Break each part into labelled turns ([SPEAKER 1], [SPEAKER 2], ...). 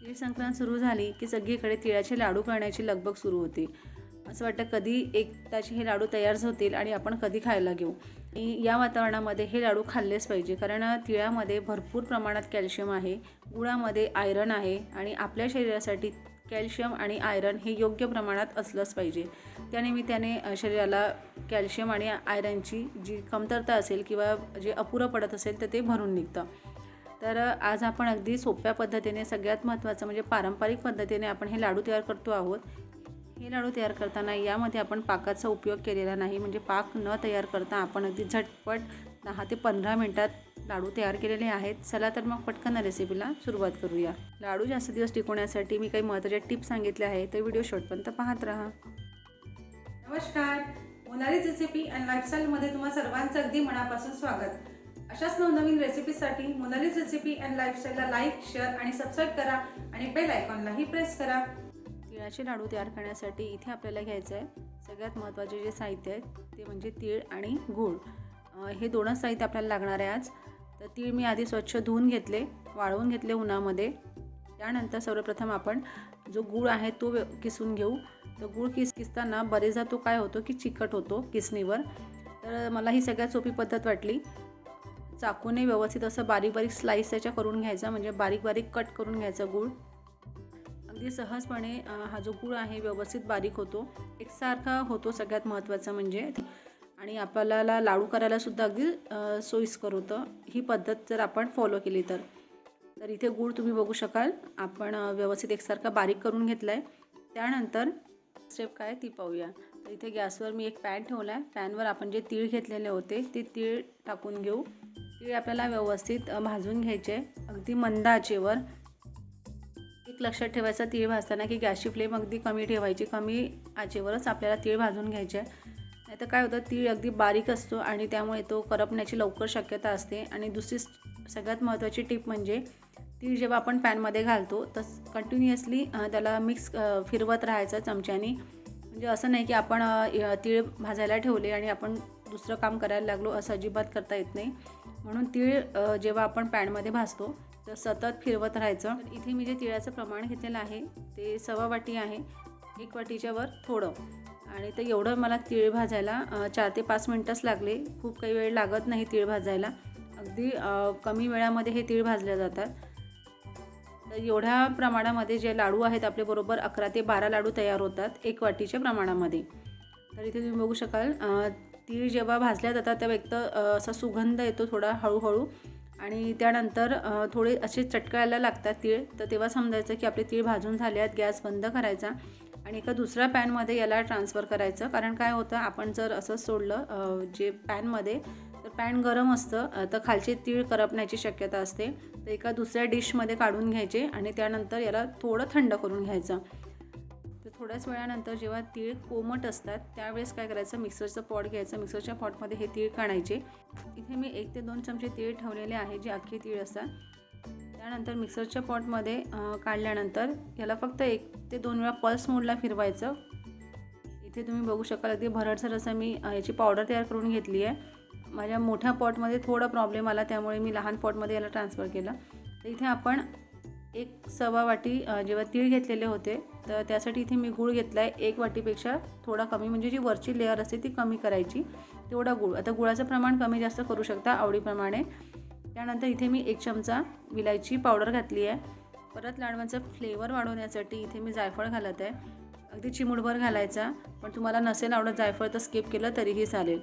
[SPEAKER 1] तीळ संक्रांत सुरू झाली की सगळीकडे तिळाचे लाडू करण्याची लगबग सुरू होती. असं वाटतं कधी एकदाचे हे लाडू तयार होतील आणि आपण कधी खायला घेऊ. या वातावरणामध्ये हे लाडू खाल्लेच पाहिजे. कारण तिळामध्ये भरपूर प्रमाणात कॅल्शियम आहे गुळामध्ये आयरन आहे आणि आपल्या शरीरासाठी कॅल्शियम आणि आयरन हे योग्य प्रमाणात असलंच पाहिजे. त्यानिमित्ताने शरीराला कॅल्शियम आणि आयरनची जी कमतरता असेल किंवा जे अपुरं पडत असेल तर ते भरून निघतं. तर आज आपण अगदी सोप्या पद्धतीने सगळ्यात महत्त्वाचं म्हणजे पारंपरिक पद्धतीने आपण हे लाडू तयार करतो आहोत. हे लाडू तयार करताना यामध्ये आपण पाकाचा उपयोग केलेला नाही. म्हणजे पाक न तयार करता आपण अगदी झटपट दहा ते पंधरा मिनटात लाडू तयार केलेले आहेत. चला तर मग पटकन रेसिपीला सुरुवात करूया. लाडू जास्त दिवस टिकवण्यासाठी मी काही महत्त्वाच्या टिप्स सांगितल्या आहेत. तर व्हिडिओ शेवटपर्यंत पाहत राहा.
[SPEAKER 2] नमस्कार. मोनालीज रेसिपी अँड लाईफस्टाईलमध्ये तुम्हा सर्वांचं अगदी मनापासून स्वागत. अशाच नवनवीन रेसिपीसाठी मोनालीज रेसिपी अँड लाईफस्टाईलला लाईक शेअर आणि सबस्क्राईब करा आणि बेल आयकॉनलाही प्रेस करा.
[SPEAKER 1] तिळाचे लाडू तयार करण्यासाठी इथे आपल्याला घ्यायचं आहे सगळ्यात महत्त्वाचे जे साहित्य आहे ते म्हणजे तीळ आणि गूळ. हे दोनच साहित्य आपल्याला लागणार आहे आज. तर तीळ मी आधी स्वच्छ धुवून घेतले वाळवून घेतले उन्हामध्ये. त्यानंतर सर्वप्रथम आपण जो गूळ आहे तो व्य- किसून घेऊ. तर गूळ किस किसताना बरेचदा तो काय होतो की चिकट होतो किसणीवर. तर मला ही सगळ्यात सोपी पद्धत वाटली. चाकूने व्यवस्थित असं बारीक बारीक स्लाईस त्याच्या करून घ्यायचा म्हणजे बारीक बारीक कट करून घ्यायचा गूळ. अगदी सहजपणे हा जो गूळ आहे व्यवस्थित बारीक होतो. एकसारखा होतो सगळ्यात महत्त्वाचं म्हणजे. आणि आपल्याला लाडू करायलासुद्धा अगदी सोयीस्कर होतं. ही पद्धत जर आपण फॉलो केली तर. तर इथे गूळ तुम्ही बघू शकाल. आपण व्यवस्थित एकसारखा बारीक करून घेतला आहे त्यानंतर स्टेप काय ती पाहूया. तर इथे गॅसवर मी एक पॅन ठेवला आहे पॅनवर आपण जे तीळ घेतलेले होते ते तीळ टाकून घेऊ. तीळ आपल्याला व्यवस्थित भाजून घ्यायचे. अगदी मंद आचेवर. एक लक्षात ठेवायचं तीळ भाजताना की गॅसची फ्लेम अगदी कमी ठेवायची. कमी आचेवरच आपल्याला तीळ भाजून घ्यायचे. नाही नाहीतर काय होतं तीळ अगदी बारीक असतो आणि त्यामुळे तो करपण्याची लवकर शक्यता असते. आणि दुसरी सगळ्यात महत्त्वाची टिप म्हणजे तीळ जेव्हा आपण पॅनमध्ये घालतो तर कंटिन्युअसली त्याला मिक्स फिरवत राहायचं चमच्यानी. म्हणजे असं नाही की आपण तीळ भाजायला ठेवले आणि आपण दुसरं काम करायला लागलो असं अजिबात करता येत नाही. म्हणून तीळ जेव्हा आपण पॅनमध्ये भाजतो तर सतत फिरवत राहायचं. तर इथे मी जे तिळाचं प्रमाण घेतलेलं आहे ते सव्वा वाटी आहे. एक वाटीच्या वर थोडं. आणि तर एवढं मला तीळ भाजायला चार ते पाच मिनटंच लागले. खूप काही वेळ लागत नाही तीळ भाजायला. अगदी कमी वेळामध्ये हे तीळ भाजले जातात. तर एवढ्या प्रमाणामध्ये जे लाडू आहेत आपले बरोबर अकरा ते बारा लाडू तयार होतात एक वाटीच्या प्रमाणामध्ये. तर इथे तुम्ही बघू शकाल तीळ जेव्हा भाजल्या जातात तेव्हा एक तर असा सुगंध येतो थोडा हळूहळू. आणि त्यानंतर थोडे असे चटकायला लागतात तीळ. तर तेव्हा समजायचं की आपले तीळ भाजून झाले आहेत गॅस बंद करायचा आणि एका दुसऱ्या पॅनमध्ये याला ट्रान्सफर करायचं. कारण काय होतं आपण जर असं सोडलं जे पॅनमध्ये तर पॅन गरम असतं तर खालचे तीळ करपण्याची शक्यता असते. तर एका दुसऱ्या डिशमध्ये काढून घ्यायचे आणि त्यानंतर याला थोडं थंड करून घ्यायचं. थोड्याच वेळानंतर जेव्हा तीळ कोमट असतात त्यावेळेस काय करायचं? मिक्सरचं पॉट घ्यायचं. मिक्सरच्या पॉटमध्ये हे तीळ काढायचे. इथे मी एक ते दोन चमचे तीळ ठेवलेले आहे जे अख्खे तीळ असतात. त्यानंतर मिक्सरच्या पॉटमध्ये काढल्यानंतर याला फक्त एक ते दोन वेळा पल्स मोडला फिरवायचं. इथे तुम्ही बघू शकाल अगदी भरडसर असं मी याची पावडर तयार करून घेतली आहे. माझ्या मोठ्या पॉटमध्ये थोडा प्रॉब्लेम आला त्यामुळे मी लहान पॉटमध्ये याला ट्रान्सफर केला. तर इथे आपण एक सव्वा वाटी जेव्हा तीळ घेतलेले होते तर त्यासाठी इथे मी गूळ घेतला आहे एक वाटीपेक्षा थोडा कमी म्हणजे जी वरची लेअर असते ती कमी करायची. तेवढा गूळ. आता गुळाचं प्रमाण कमी जास्त करू शकता आवडीप्रमाणे. त्यानंतर इथे मी एक चमचा विलायची पावडर घातली आहे. परत लाडवांचा फ्लेवर वाढवण्यासाठी इथे मी जायफळ घालत आहे. अगदी चिमूटभर घालायचा पण तुम्हाला नसेल आवडत जायफळ तर स्किप केलं तरीही चालेल.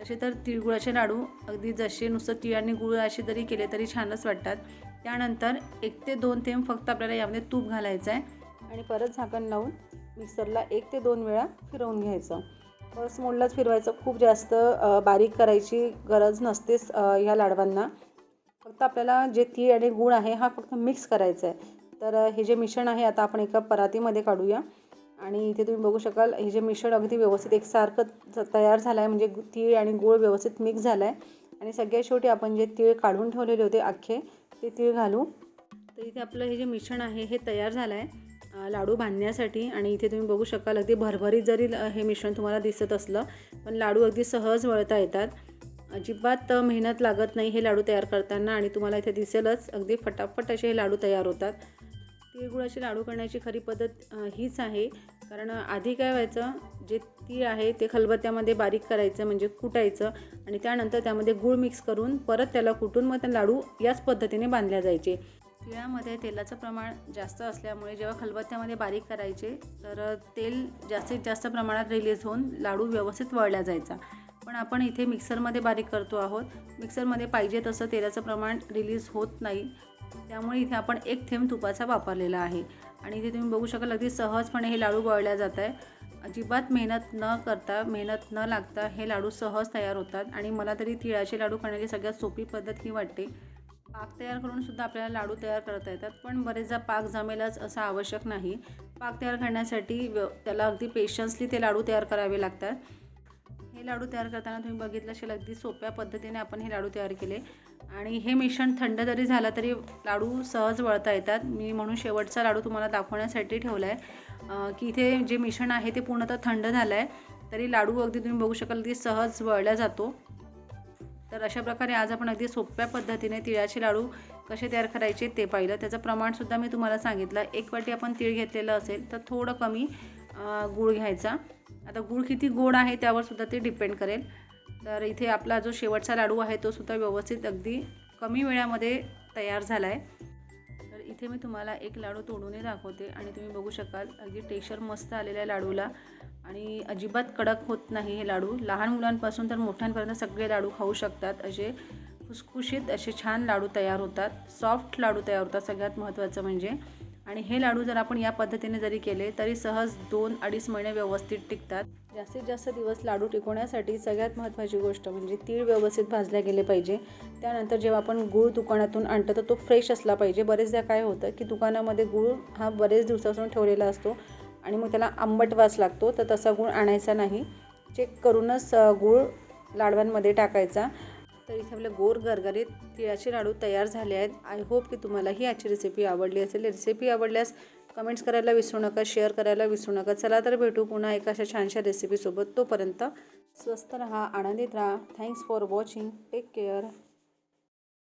[SPEAKER 1] तसे तर तिळगुळाचे लाडू अगदी जसे नुसतं तिळ आणि गुळ असे जरी केले तरी छानच वाटतात. त्यानंतर एक ते दोन थेंब फक्त आपल्याला यामध्ये तूप घालायचं आहे. आणि परत झाकण लावून मिक्सरला एक ते दोन वेळा फिरवून घ्यायचं. बस मोडलाच फिरवायचं. खूप जास्त बारीक करायची गरज नसतेच ह्या लाडवांना. फक्त आपल्याला जे तीळ आणि गूळ आहे हा फक्त मिक्स करायचा आहे. तर हे जे मिश्रण आहे आता आपण एका परातीमध्ये काढूया. आणि इथे तुम्ही बघू शकाल हे जे मिश्रण अगदी व्यवस्थित एकसारखं तयार झालं आहे म्हणजे तीळ आणि गूळ व्यवस्थित मिक्स झालं आहे आणि सगळ्यात शेवटी आपण जे तीळ काढून ठेवलेले होते अख्खे ते तीळ घालू. तर इथे आपलं हे जे मिश्रण आहे हे तयार झालं आहे लाडू बांधण्यासाठी. आणि इथे तुम्ही बघू शकाल अगदी भरभरीत जरी हे मिश्रण तुम्हाला दिसत असलं पण लाडू अगदी सहज वळता येतात. अजिबात मेहनत लागत नाही हे लाडू तयार करताना आणि तुम्हाला इथे दिसेलच अगदी फटाफट असे हे लाडू तयार होतात. तिळगुळाचे लाडू करण्याची खरी पद्धत हीच आहे. कारण आधी काय व्हायचं जे तीळ आहे ते खलबत्त्यामध्ये बारीक करायचं म्हणजे कुटायचं आणि त्यानंतर त्यामध्ये गूळ मिक्स करून परत त्याला कुटून मग त्या लाडू याच पद्धतीने बांधल्या जायचे. तिळामध्ये तेलाचं प्रमाण जास्त असल्यामुळे जेव्हा खलबत्त्यामध्ये बारीक करायचे तर तेल जास्तीत जास्त प्रमाणात रिलीज होऊन लाडू व्यवस्थित वळला जायचा. पण आपण इथे मिक्सरमध्ये बारीक करतो आहोत. मिक्सरमध्ये पाहिजे तसं तेलाचं प्रमाण रिलीज होत नाही. त्यामुळे इथे आपण एक थेंब तुपाचा वापरलेला आहे. आणि इथे तुम्ही बघू शकाल अगदी सहजपणे हे लाडू बळल्या जात आहे अजिबात मेहनत न करता मेहनत न लागता हे लाडू सहज तयार होतात. आणि मला तरी तिळाचे लाडू करण्याची सगळ्यात सोपी पद्धत ही वाटते. पाक तयार करून सुद्धा आपल्याला लाडू तयार करता येतात पण बरेचदा पाक जमेलच असं आवश्यक नाही. पाक तयार करण्यासाठी व्य त्याला अगदी पेशन्सली ते लाडू तयार करावे लागतात. हे लाडू तयार करताना तुम्ही बघितलं असेल अगदी सोप्या पद्धतीने आपण हे लाडू तयार केले. आणि हे मिश्रण थंड जरी झालं तरी लाडू सहज वळता येतात. मी म्हणून शेवटचा लाडू तुम्हाला दाखवण्यासाठी ठेवला आहे की इथे जे मिश्रण आहे ते पूर्णतः थंड झालं आहे तरी लाडू अगदी तुम्ही बघू शकाल की सहज वळला जातो. तर अशा प्रकारे आज आपण अगदी सोप्या पद्धतीने तिळाचे लाडू कसे तयार करायचे ते पाहिलं. त्याचं प्रमाणसुद्धा मी तुम्हाला सांगितलं. एक वाटी आपण तीळ घेतलेलं असेल तर थोडं कमी गूळ घ्यायचा. आता गूळ किती गोड आहे त्यावर सुद्धा ते डिपेंड करेल. तर इथे आपला जो शेवटचा लाडू आहे तो सुद्धा व्यवस्थित अगदी कमी वेळामध्ये तयार झाला आहे तर इथे मी तुम्हाला एक लाडू तोडूनही दाखवते आणि तुम्ही बघू शकाल अगदी टेक्स्चर मस्त आलेलं आहे लाडूला. आणि अजिबात कडक होत नाही हे लाडू. लहान मुलांपासून तर मोठ्यांपर्यंत सगळे लाडू खाऊ शकतात. असे खुसखुशीत असे छान लाडू तयार होतात. सॉफ्ट लाडू तयार होतात सगळ्यात महत्त्वाचं म्हणजे. आणि हे लाडू जर आपण या पद्धतीने जरी केले तरी सहज दोन अडीच महिने व्यवस्थित टिकतात. जास्तीत जास्त दिवस लाडू टिकवण्यासाठी सगळ्यात महत्त्वाची गोष्ट म्हणजे तीळ व्यवस्थित भाजल्या गेले पाहिजे. त्यानंतर जेव्हा आपण गूळ दुकानातून आणतो तर तो फ्रेश असला पाहिजे. बरेचदा काय होतं की दुकानामध्ये गूळ हा बरेच दिवसापासून ठेवलेला असतो आणि मग त्याला आंबट वास लागतो तर तसा गूळ आणायचा नाही. चेक करूनच गूळ लाडव्यांमध्ये टाकायचा. तर इथे आपले गोर गरगरीत तिळाचे लाडू तयार झाले आहेत. आय होप की तुम्हाला ही आजची रेसिपी आवडली असेल. रेसिपी आवडल्यास कमेंट्स करायला विसरू नका शेअर करायला विसरू नका. चला तर भेटू पुन्हा एका अशा छानशा रेसिपीसोबत तोपर्यंत स्वस्त रहा आनंदित राहा. Thanks for watching take care